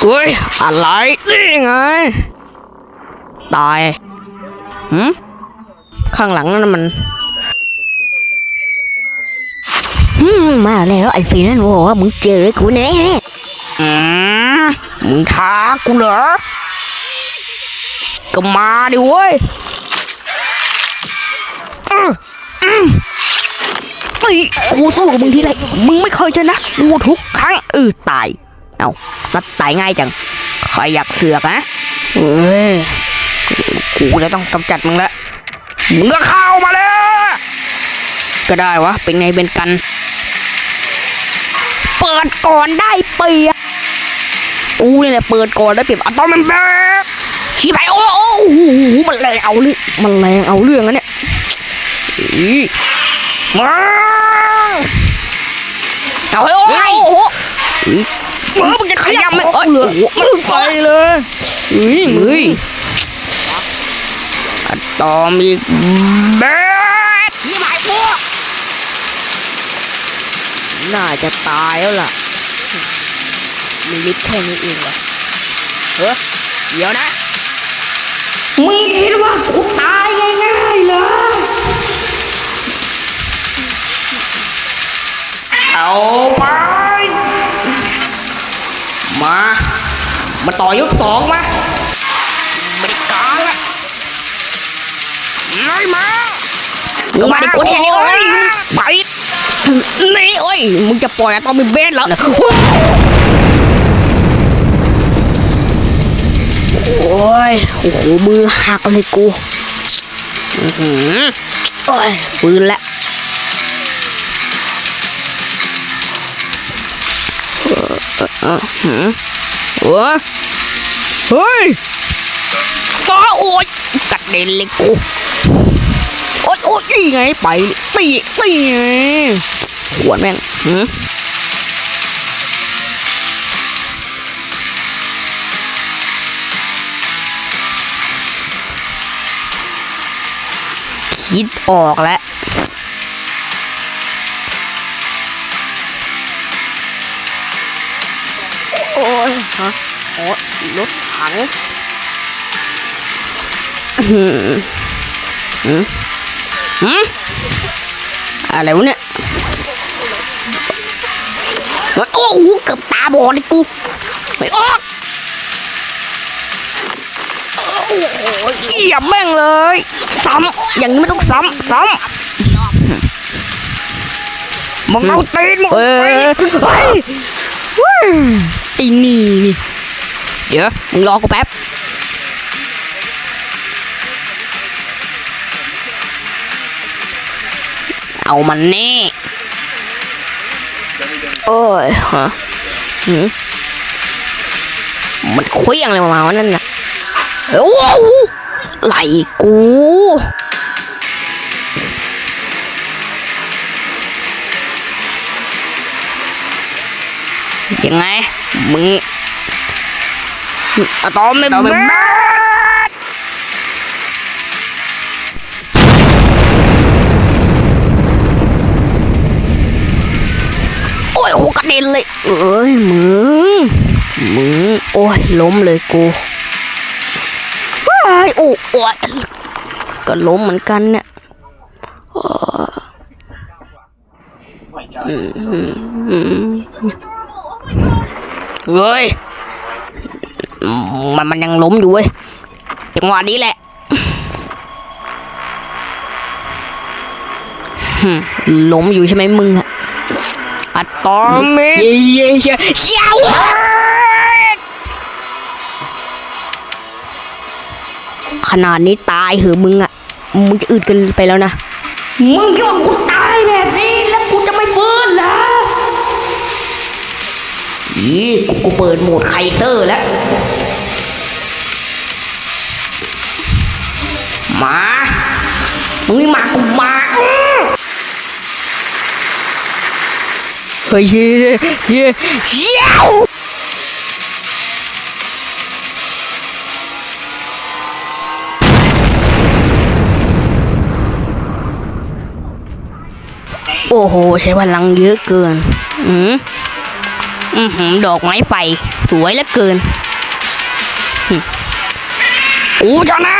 เฮ้ยอะไรนี่ไง ตายหืมข้างหลังนั่นมันอืมมาแล้วไอ้ฟีนั่นบอกว่ามึงเจอกูแน่อืมมึงท้ากูเหรอก็มาดิเว้ยอื้ออื้อตีกูสู้กับมึงทีไรมึงไม่เคยชนะกูทุกครั้งเออตาย เอ้าตัดตายง่ายจังใครอยากเสือกนะเอ้ยกูจะต้องกำจัดมึงละมึงก็เข้ามาเลยก็ได้วะ เป็นไงเป็นกัน เปิดก่อนได้เปรียบกูนี่แหละเปิดก่อนได้เปรียบอะตอมมันแบบชี้ไปโอ้โอ้โอ้โหมันแรงเอาเรื่องมันแรงเอาเรื่องอะเนี่ยอีมาเอาเฮ้ยโอ้โห เออมันจะขยับไหมเอ้ยโอ้โหมันไปเลยเฮ้ยเฮ้ยอะตอมิกแบบชี้ไปพวกน่าจะตายแล้วล่ะมีลิฟต์แค่นี้เองเหรอเฮ้ยเดี๋ยวนะมึงคิดว่ากูตายง่ายๆเหรอเอาไป มาต่อยกสองมาไม่ได้กลางละไม่มามาดิกูแทงนี่โอ้ยไปนี่เอ้ยมึงจะปล่อยอะตอมมีเบสแล้วนะโอ้ยโอ้โหมือหักเลยกูอือหือโอ้ยปืนละเออเออหือ โอ้เฮ้ยจ้าโอ้ยกัดเด็นเลยกูโอ๊ยโอ๊ยนี่ไงไปตีตีไงขวดแม่งหืมคิดออกแล้ว โอ้ยฮะโอ้รถถังอืมอืมหืมอะไรวะเนี่ยโอ้โหเกือบตาบอดเลยกูไม่ออกโอ้โหเหยียบแม่งเลย ซ้ำอย่างนี้ไม่ต้องซ้ำซ้ำมึงเอาตีนมึงเอ ไอ้นี่นี่เดี๋ยวมึงรอกูแป๊บเอามันแน่โอ้ยฮะหืมมันเคลี้ยงเลยมาวะนั่นน่ะโอ้โหไหลกูยังไง มึงอะตอมไม่แม่โอ้ยโหกระเด็นเลย เอ้ยมึงมึงโอ้ยล้มเลยกูเฮ้ยโอ้โอ้ยก็ล้มเหมือนกันเนี่ยเอออืมอืมอืม เฮ้ยมันมันยังล้มอยู่เว้ยจังหวะนี้แหละหึล้มอยู่ใช่ไหมมึงอะอะตอมิกเย้เย้เชี่ยวขนาดนี้ตายเหอะมึงอะมึงจะอืดกันไปแล้วนะ มึงคิดว่ากูตายแบบนี้ อีกูกูเปิดโหมดไคเซอร์แล้ว มา มึงไม่มากูมาเฮ้ยเย้เย้เย้โอ้โห ใช้พลังเยอะเกิน อืม อือหือดอกไม้ไฟ สวยเหลือเกินกูชนะ